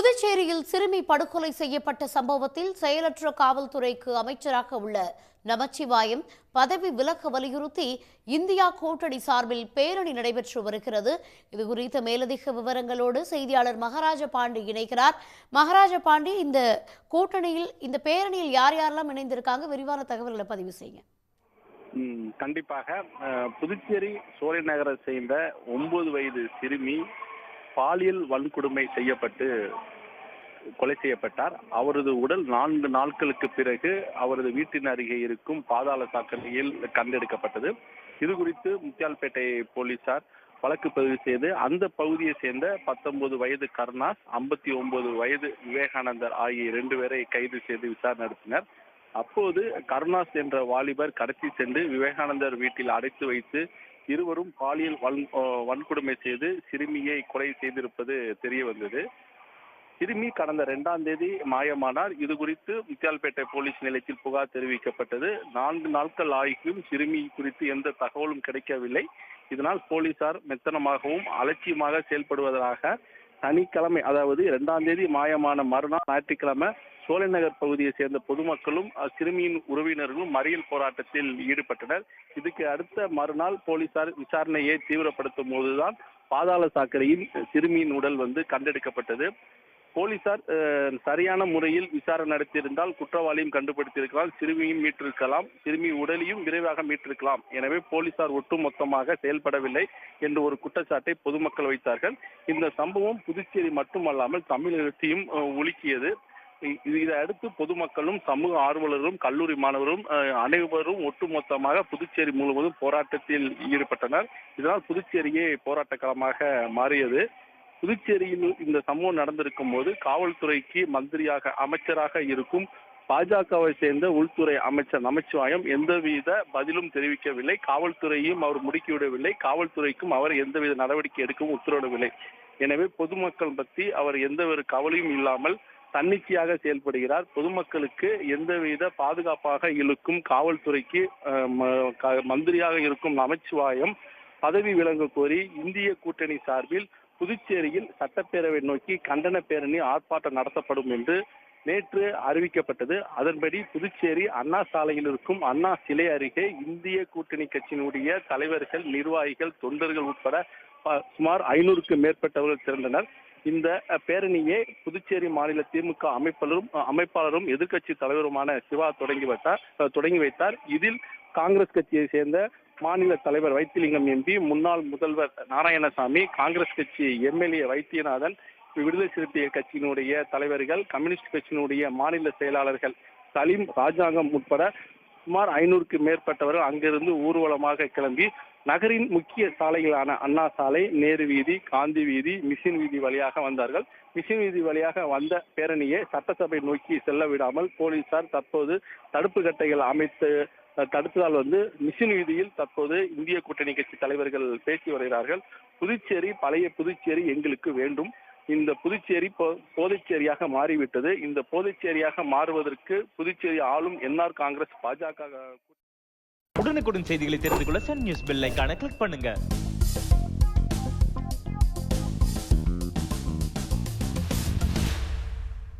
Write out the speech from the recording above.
புதுச்சேரியில் சிறுமி படுகொலை செய்யப்பட்ட சம்பவத்தில் செயலற்ற காவல்துறைக்கு அமைச்சராக உள்ள நமச்சிவாயம் பதவி விலக வலியுறுத்தி இந்தியா கூட்டணி சார்பில் பேரணி நடைபெற்று வருகிறது. இது குறித்த மேலதிக விவரங்களோடு செய்தியாளர் மகாராஜ பாண்டி இணைக்கிறார் மகாராஜ பாண்டி இந்த கூட்டணியில் இந்த பேரணியில் யார் யாரெல்லாம் இணைந்திருக்காங்க? விரிவான தகவல்களை பதிவு செய்யுங்க. கண்டிப்பாக புதுச்சேரி சோலை நகரை சேர்ந்த ஒன்பது வயது சிறுமி பாலியல் வன்கொடுமை செய்யப்பட்டு கொலை செய்யப்பட்டார். அவரது உடல் நான்கு நாட்களுக்கு பிறகு அவரது வீட்டின் அருகே இருக்கும் பாதாள சாக்கடையில் கண்டெடுக்கப்பட்டது. இது குறித்து முத்தியால்பேட்டை போலீசார் வழக்கு பதிவு செய்து அந்த பகுதியை சேர்ந்த பத்தொன்பது வயது கருணாஸ் ஐம்பத்தி ஒன்பது வயது விவேகானந்தர் ஆகிய இரண்டு பேரை கைது செய்து விசாரணை நடத்தினர். அப்போது கருணாஸ் என்ற வாலிபர் கடத்தி சென்று விவேகானந்தர் வீட்டில் அடைத்து வைத்து இருவரும் பாலியல் வன்கொடுமை செய்து சிறுமியை கொலை செய்திருப்பது தெரிய வந்தது. சிறுமி கடந்த இரண்டாம் தேதி மாயமானார். இது குறித்து முத்தியால்பேட்டை போலீஸ் நிலையத்தில் புகார் தெரிவிக்கப்பட்டது. நான்கு நாட்கள் ஆகியும் சிறுமி குறித்து எந்த தகவலும் கிடைக்கவில்லை. இதனால் போலீசார் மெத்தனமாகவும் அலட்சியமாக செயல்படுவதாக சனிக்கிழமை அதாவது இரண்டாம் தேதி மாயமான மறுநாள் ஞாயிற்றுக்கிழமை சோலைநகர் பகுதியை சேர்ந்த பொதுமக்களும் சிறுமியின் உறவினர்களும் மறியல் போராட்டத்தில் ஈடுபட்டனர். இதுக்கு அடுத்த மறுநாள் போலீசார் விசாரணையை தீவிரப்படுத்தும் போதுதான் பாதாள சாக்கடையில் சிறுமியின் உடல் வந்து கண்டெடுக்கப்பட்டது. போலீசார் சரியான முறையில் விசாரணை நடத்தியிருந்தால் குற்றவாளியும் கண்டுபிடித்திருக்கலாம் சிறுமியும் மீட்டிருக்கலாம் சிறுமி உடலையும் விரைவாக மீட்டிருக்கலாம். எனவே போலீசார் ஒட்டுமொத்தமாக செயல்படவில்லை என்று ஒரு குற்றச்சாட்டை பொதுமக்கள் வைத்தார்கள். இந்த சம்பவம் புதுச்சேரி மட்டுமல்லாமல் தமிழகத்தையும் உலுக்கியது. இதை அடுத்து பொதுமக்களும் சமூக ஆர்வலரும் கல்லூரி மாணவரும் அனைவரும் ஒட்டுமொத்தமாக புதுச்சேரி முழுவதும் போராட்டத்தில் ஈடுபட்டனர். இதனால் புதுச்சேரியே போராட்ட களமாக மாறியது. புதுச்சேரியில் இந்த சம்பவம் நடந்திருக்கும் போது காவல்துறைக்கு மந்திரியாக அமைச்சராக இருக்கும் பாஜகவை சேர்ந்த உள்துறை அமைச்சர் நமச்சிவாயம் எந்தவித பதிலும் தெரிவிக்கவில்லை. காவல்துறையும் அவர் முடுக்கிவிடவில்லை காவல்துறைக்கும் அவர் எந்தவித நடவடிக்கை எடுக்கவும் உத்தரவிடவில்லை. எனவே பொதுமக்கள் பற்றி அவர் எந்த ஒரு கவலையும் இல்லாமல் தன்னிச்சையாக செயல்படுகிறார். பொதுமக்களுக்கு எந்தவித பாதுகாப்பாக இழுக்கும் காவல்துறைக்கு ம- க- மந்திரியாக இருக்கும் நமச்சிவாயம் பதவி விலக கோரி இந்திய கூட்டணி சார்பில் புதுச்சேரியில் சட்டப்பேரவை நோக்கி கண்டன பேரணி ஆர்ப்பாட்டம் நடத்தப்படும் என்று நேற்று அறிவிக்கப்பட்டது. அதன்படி புதுச்சேரி அண்ணா சாலையில் இருக்கும் அண்ணா சிலை அருகே இந்திய கூட்டணி கட்சியினுடைய தலைவர்கள் நிர்வாகிகள் தொண்டர்கள் உட்பட சுமார் ஐநூறுக்கு மேற்பட்டவர்கள் திரண்டனர். இந்த பேரணியை புதுச்சேரி மாநில திமுக அமைப்பாளரும் அமைப்பாளரும் எதிர்க்கட்சி தலைவருமான சிவா தொடங்கி வைத்தார் தொடங்கி வைத்தார். இதில் காங்கிரஸ் கட்சியை சேர்ந்த மாநில தலைவர் வைத்திலிங்கம் எம்பி முன்னாள் முதல்வர் நாராயணசாமி காங்கிரஸ் கட்சி எம்எல்ஏ வைத்தியநாதன் விடுதலை சிறுத்தைகள் கட்சியினுடைய தலைவர்கள் கம்யூனிஸ்ட் கட்சியினுடைய மாநில செயலாளர்கள் சலீம் ராஜாங்கம் உட்பட சுமார் ஐநூறுக்கு மேற்பட்டவர்கள் அங்கிருந்து ஊர்வலமாக கிளம்பி நகரின் முக்கிய சாலைகளான அண்ணா சாலை நேரு வீதி காந்தி வீதி மிஷின் வீதி வழியாக வந்தார்கள். மிஷின் வீதி வழியாக வந்த பேரணியை சட்டசபை நோக்கி செல்ல விடாமல் போலீசார் தற்போது தடுப்பு கட்டைகள் அமைத்து தடுத்ததால் வந்து மிஷின் வீதியில் தற்போது இந்திய கூட்டணி கட்சி தலைவர்கள் பேசி வருகிறார்கள். புதுச்சேரி பழைய புதுச்சேரி எங்களுக்கு வேண்டும். இந்த புதுச்சேரி போ- போதைச்சேரியாக மாறிவிட்டது. இந்த போதைச்சேரியாக மாறுவதற்கு புதுச்சேரி ஆளும் என்ஆர் காங்கிரஸ் பாஜக உடனுக்குடன் செய்திகளை தெரிந்து கொள்ள சன் நியூஸ் பெல் கிளிக் பண்ணுங்க.